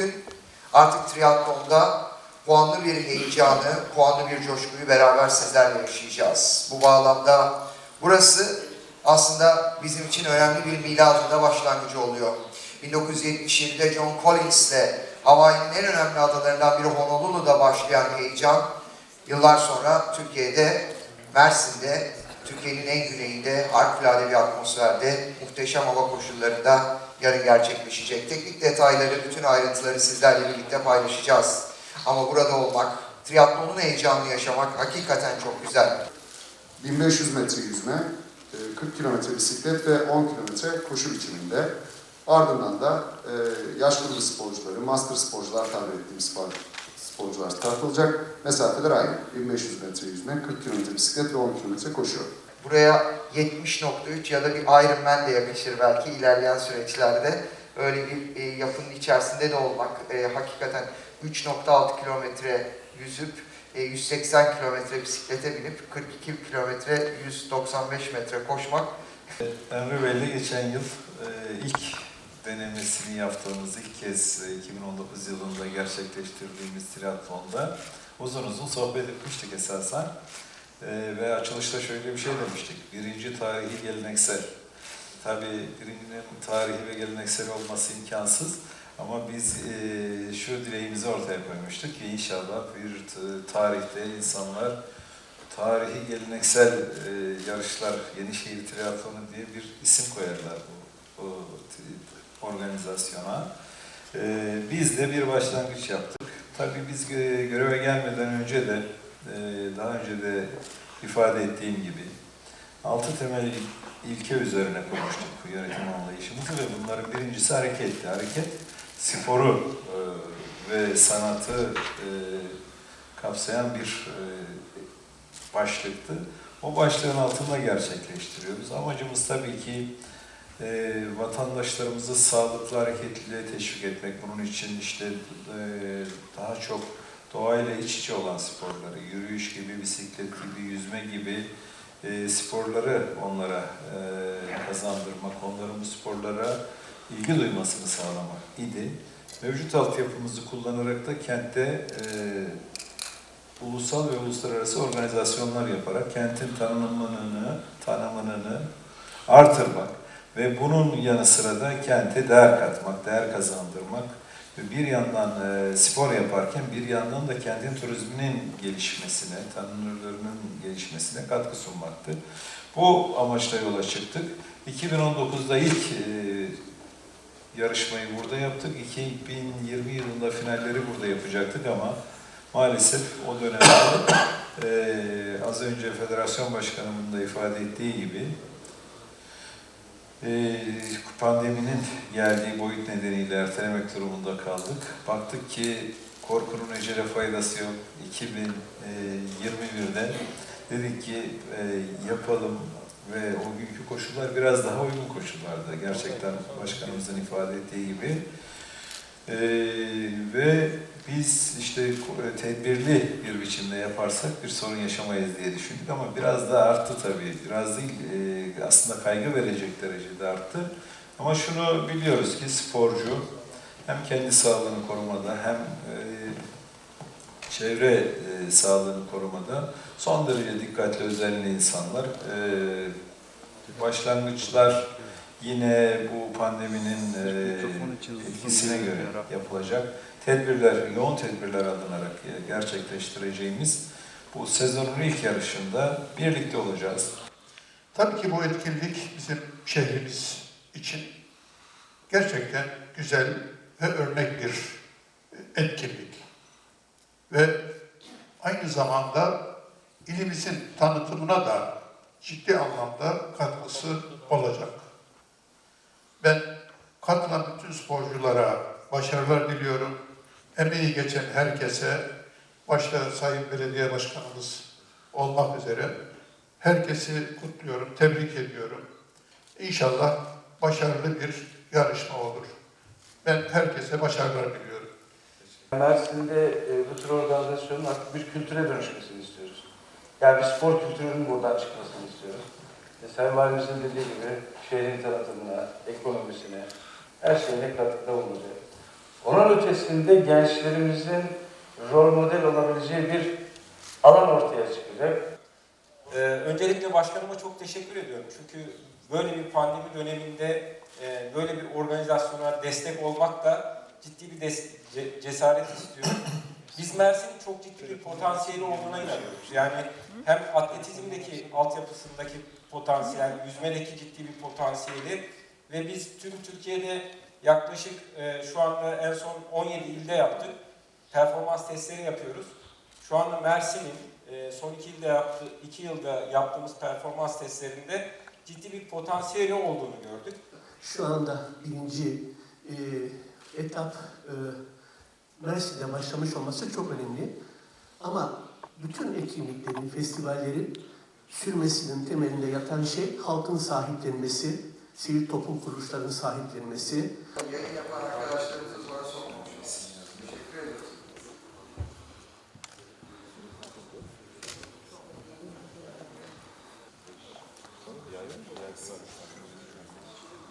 bugün artık triatlonda puanlı bir heyecanı, puanlı bir coşkuyu beraber sizlerle yaşayacağız. Bu bağlamda burası aslında bizim için önemli bir miladında başlangıcı oluyor. 1977'de John Collins'le Hawaii'nin en önemli adalarından biri Honolulu'da başlayan heyecan, yıllar sonra Türkiye'de, Mersin'de, Türkiye'nin en güneyinde, harikulade bir atmosferde, muhteşem hava koşullarında yarın gerçekleşecek. Teknik detayları, bütün ayrıntıları sizlerle birlikte paylaşacağız. Ama burada olmak, triatlonun heyecanını yaşamak hakikaten çok güzel. 1500 metre yüzme, e, 40 kilometre bisiklet ve 10 kilometre koşu biçiminde. Ardından da e, yaş grubu sporcuları, master sporcular tabir ettiğimiz spor, sporcular tartılacak. Mesafeler aynı. 1500 metre yüzme, 40 kilometre bisiklet ve 10 kilometre koşu. Buraya 70.3 ya da bir Ironman de yakışır belki ilerleyen süreçlerde. Öyle bir e, yapının içerisinde de olmak, e, hakikaten 3.6 kilometre yüzüp e, 180 kilometre bisiklete binip 42 kilometre 195 metre koşmak Emre Bey'le geçen yıl e, ilk denemesini yaptığımız ilk kez e, 2019 yılında gerçekleştirdiğimiz triatlonda uzun uzun sohbet etmiştik esasen. E, ve açılışta şöyle bir şey demiştik. Birinci tarihi geleneksel. Tabii birincinin tarihi ve geleneksel olması imkansız. Ama biz e, şu dileğimizi ortaya koymuştuk ki inşallah bir tarihte insanlar tarihi geleneksel e, yarışlar Yenişehir Triatlonu diye bir isim koyarlar bu, organizasyona. E, biz de bir başlangıç yaptık. Tabii biz gö- göreve gelmeden önce de e, daha önce de ifade ettiğim gibi altı temel il- ilke üzerine konuştuk bu yönetim anlayışımızı ve bunların birincisi hareketti. Hareket sporu e, ve sanatı e, kapsayan bir e, başlıktı. O başlığın altında gerçekleştiriyoruz. Amacımız tabii ki e, vatandaşlarımızı sağlıklı hareketliliğe teşvik etmek. Bunun için işte e, daha çok doğayla iç içe olan sporları, yürüyüş gibi, bisiklet gibi, yüzme gibi e, sporları onlara e, kazandırmak, onların bu sporlara ilgi duymasını sağlamak idi. Mevcut altyapımızı kullanarak da kentte e, ulusal ve uluslararası organizasyonlar yaparak kentin tanınımını, tanımını artırmak ve bunun yanı sıra da kente değer katmak, değer kazandırmak ve bir yandan e, spor yaparken bir yandan da kentin turizminin gelişmesine, tanınırlığının gelişmesine katkı sunmaktı. Bu amaçla yola çıktık. 2019'da ilk e, yarışmayı burada yaptık. 2020 yılında finalleri burada yapacaktık ama maalesef o dönemde eee, az önce federasyon başkanımın da ifade ettiği gibi eee, pandeminin geldiği boyut nedeniyle ertelemek durumunda kaldık. Baktık ki korkunun ecele faydası yok. 2021'de dedik ki eee, yapalım ve o günkü koşullar biraz daha uygun koşullardı. Gerçekten başkanımızın ifade ettiği gibi. Ee, ve biz işte ko- tedbirli bir biçimde yaparsak bir sorun yaşamayız diye düşündük ama biraz da arttı tabii. Biraz değil, e, aslında kaygı verecek derecede arttı. Ama şunu biliyoruz ki sporcu hem kendi sağlığını korumada hem e, çevre e, sağlığını korumada son derece dikkatli özenli insanlar. E, başlangıçlar yine bu pandeminin e, etkisine göre yapılacak tedbirler, yoğun tedbirler alınarak e, gerçekleştireceğimiz bu sezonun ilk yarışında birlikte olacağız. Tabii ki bu etkinlik bizim şehrimiz için gerçekten güzel ve örnek bir etkinlik. Ve aynı zamanda ilimizin tanıtımına da ciddi anlamda katkısı olacak. Katılan bütün sporculara başarılar diliyorum. Emeği geçen herkese, başta Sayın Belediye Başkanımız olmak üzere herkesi kutluyorum, tebrik ediyorum. İnşallah başarılı bir yarışma olur. Ben herkese başarılar diliyorum. Mersin'de e, bu tür organizasyonun artık bir kültüre dönüşmesini istiyoruz. Yani bir spor kültürünün buradan çıkmasını istiyoruz. E, Sayın Valimizin dediği gibi şehrin tanıtımına, ekonomisine, her şeyine katkıda bulunacak. Onun ötesinde gençlerimizin rol model olabileceği bir alan ortaya çıkacak. Ee, öncelikle başkanıma çok teşekkür ediyorum. Çünkü böyle bir pandemi döneminde e, böyle bir organizasyona destek olmak da ciddi bir cesaret istiyor. Biz Mersin'in çok ciddi bir potansiyeli olduğuna inanıyoruz. Yani hem atletizmdeki altyapısındaki potansiyel, yüzmedeki ciddi bir potansiyeli ve biz tüm Türkiye'de yaklaşık e, şu anda en son 17 ilde yaptık. Performans testleri yapıyoruz. Şu anda Mersin'in e, son iki yılda yaptı, iki yılda yaptığımız performans testlerinde ciddi bir potansiyeli olduğunu gördük. Şu anda birinci e, etap e, Mersin'de başlamış olması çok önemli. Ama bütün etkinliklerin, festivallerin sürmesinin temelinde yatan şey halkın sahiplenmesi, sivil toplum kuruluşlarının sahiplenmesi, Yayın yapan arkadaşlarımıza sonra sokmamışız. Teşekkür ediyoruz.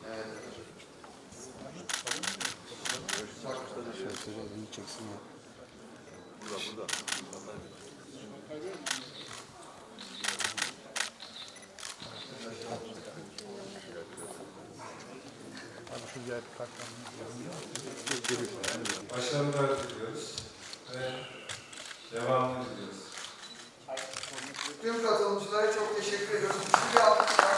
Evet. Başarılar diliyoruz ve devamını diliyoruz. Tüm katılımcılara çok teşekkür ediyoruz. Bir alkış var.